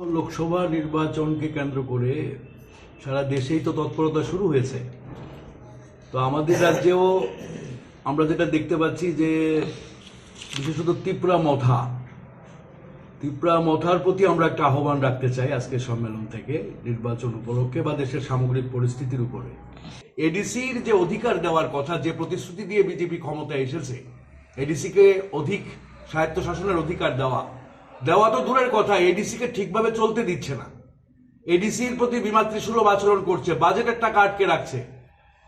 লোকসভা নির্বাচনকে কেন্দ্র করে সারা দেশেই তো তৎপরতা শুরু হয়েছে। তো আমাদের রাজ্যেও আমরা যেটা দেখতে পাচ্ছি যে বিশেষত ত্রিপুরা মথা, ত্রিপুরা মথার প্রতি আমরা একটা আহ্বান রাখতে চাই আজকে সম্মেলন থেকে নির্বাচন উপলক্ষে বা দেশের সামগ্রিক পরিস্থিতির উপরে। এডিসির যে অধিকার দেওয়ার কথা, যে প্রতিশ্রুতি দিয়ে বিজেপি ক্ষমতায় এসেছে, এডিসিকে অধিক স্বায়ত্তশাসনের অধিকার দেওয়া দেওয়া তো দূরের কথা এডিসিকে ঠিকভাবে চলতে দিচ্ছে না। এডিসির প্রতি বিমাতৃসুলভ আচরণ করছে, বাজেটের টাকা আটকে রাখছে।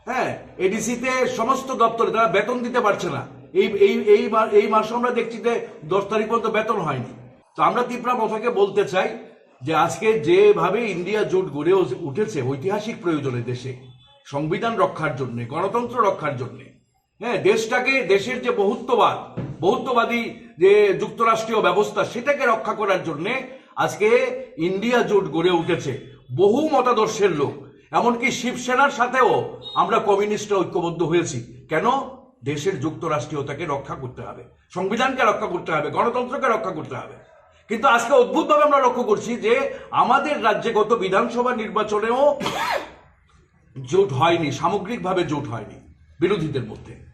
হ্যাঁ এডিসিতে সমস্ত দপ্তরে তারা বেতন দিতে পারছে না। এই এই এই এই মাসে আমরা দেখছি যে দশ তারিখ পর্যন্ত বেতন হয়নি। তো আমরা ত্রিপুরা মথাকে বলতে চাই যে আজকে যেভাবে ইন্ডিয়া জোট গড়ে উঠেছে ঐতিহাসিক প্রয়োজনে দেশে, সংবিধান রক্ষার জন্য, গণতন্ত্র রক্ষার জন্য হ্যাঁ দেশটাকে, দেশের যে বহুত্ববাদ বহুত্ববাদী যে যুক্তরাষ্ট্রীয় ব্যবস্থা সেটাকে রক্ষা করার জন্যে আজকে ইন্ডিয়া জোট গড়ে উঠেছে। বহু মতাদর্শের লোক। এমনকি শিবসেনার সাথেও আমরা কমিউনিস্টরা ঐক্যবদ্ধ হয়েছি। কেন? দেশের যুক্তরাষ্ট্রীয়তাকে রক্ষা করতে হবে। সংবিধানকে রক্ষা করতে হবে। গণতন্ত্রকে রক্ষা করতে হবে। কিন্তু আজকে অদ্ভুতভাবে আমরা লক্ষ্য করছি যে আমাদের রাজ্যে গত বিধানসভা নির্বাচনেও জোট হয়নি, সামগ্রিকভাবে জোট হয়নি বিরোধীদের মধ্যে।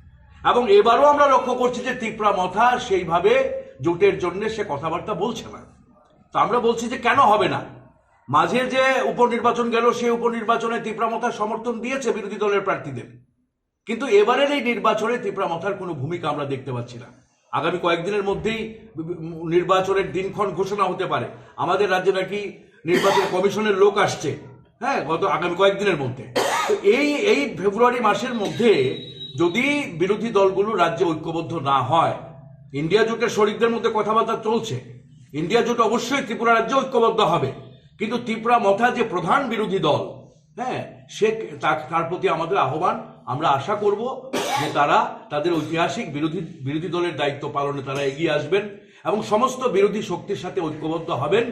এবং এবারও আমরা লক্ষ্য করছি যে ত্রিপুরা মথা সেইভাবে জোটের জন্য সে কথাবার্তা বলছে না। তো আমরা বলছি যে কেন হবে না? মাঝে যে উপনির্বাচন গেল, সেই উপনির্বাচনে ত্রিপুরা মথার সমর্থন দিয়েছে বিরোধী দলের প্রার্থীদের। কিন্তু এবারের এই নির্বাচনে ত্রিপুরা মথার কোনো ভূমিকা আমরা দেখতে পাচ্ছি না। আগামী কয়েকদিনের মধ্যেই নির্বাচনের দিনক্ষণ ঘোষণা হতে পারে। আমাদের রাজ্যে নাকি নির্বাচন কমিশনের লোক আসছে হ্যাঁ গত আগামী কয়েকদিনের মধ্যে। এই এই ফেব্রুয়ারি মাসের মধ্যে যদি বিরোধী দলগুলো রাজ্যে ঐক্যবদ্ধ না হয়, ইন্ডিয়া জোটের শরিকদের মধ্যে কথাবার্তা চলছে। ইন্ডিয়া জোট অবশ্যই ত্রিপুরা রাজ্যে ঐক্যবদ্ধ হবে। কিন্তু ত্রিপুরা মথা যে প্রধান বিরোধী দল হ্যাঁ সে তার প্রতি আমাদের আহ্বান। আমরা আশা করব যে তারা তাদের ঐতিহাসিক বিরোধী বিরোধী দলের দায়িত্ব পালনে তারা এগিয়ে আসবেন এবং সমস্ত বিরোধী শক্তির সাথে ঐক্যবদ্ধ হবেন।